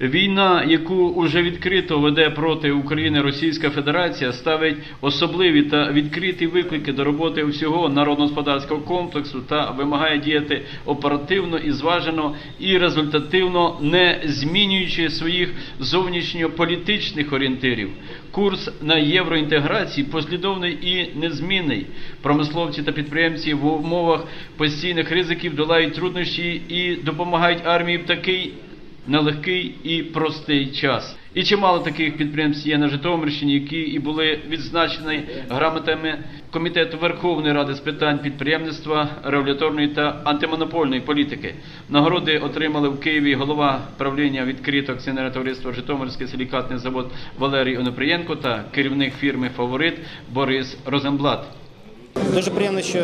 Війна, яку вже відкрито веде проти України Російська Федерація, ставить особливі та відкриті виклики до роботи всього народно-господарського комплексу та вимагає діяти оперативно і зважено і результативно, не змінюючи своїх зовнішньополітичних орієнтирів. Курс на євроінтеграції послідовний і незмінний. Промисловці та підприємці в умовах постійних ризиків долають труднощі і допомагають армії в такий нелегкий і простий час. І чимало таких підприємств є на Житомирщині, які і були відзначені грамотами Комітету Верховної Ради з питань підприємництва, регуляторної та антимонопольної політики. Нагороди отримали в Києві голова правління відкритого акціонерного товариства Житомирський силікатний завод Валерій Оноприєнко та керівник фірми Фаворит Борис Розенблат. Дуже приємно, що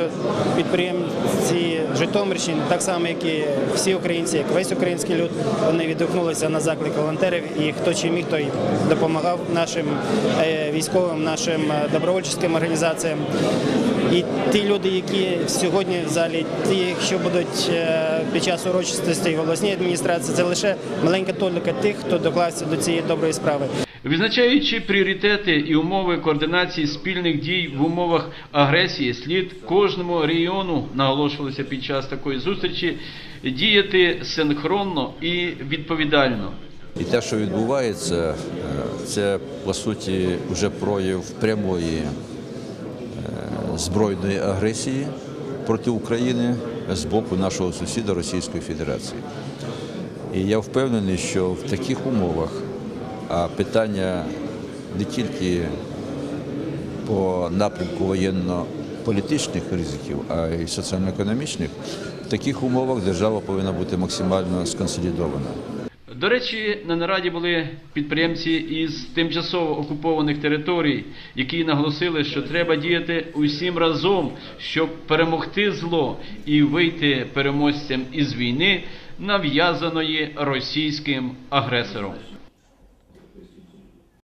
підприємці Житомирщини, так само як і всі українці, як весь український люд, вони відгукнулися на заклик волонтерів. І хто чи міг, той допомагав нашим е, військовим, нашим е, добровольчим організаціям. І ті люди, які сьогодні в залі, ті, що будуть е, під час урочистостей в обласній адміністрації, це лише маленька толіка тих, хто доклався до цієї доброї справи. Відзначаючи пріоритети і умови координації спільних дій в умовах агресії, слід кожному регіону наголошувалося під час такої зустрічі діяти синхронно і відповідально. І те, що відбувається, е, це по суті вже прояв прямої е, збройної агресії проти України з боку нашого сусіда Російської Федерації. І я впевнений, що в таких умовах, а питання не тільки по напрямку воєнно-політичних ризиків, а й соціально-економічних, в таких умовах держава повинна бути максимально сконсолідована. До речі, на нараді були підприємці із тимчасово окупованих територій, які наголосили, що треба діяти усім разом, щоб перемогти зло і вийти переможцем із війни, нав'язаної російським агресором.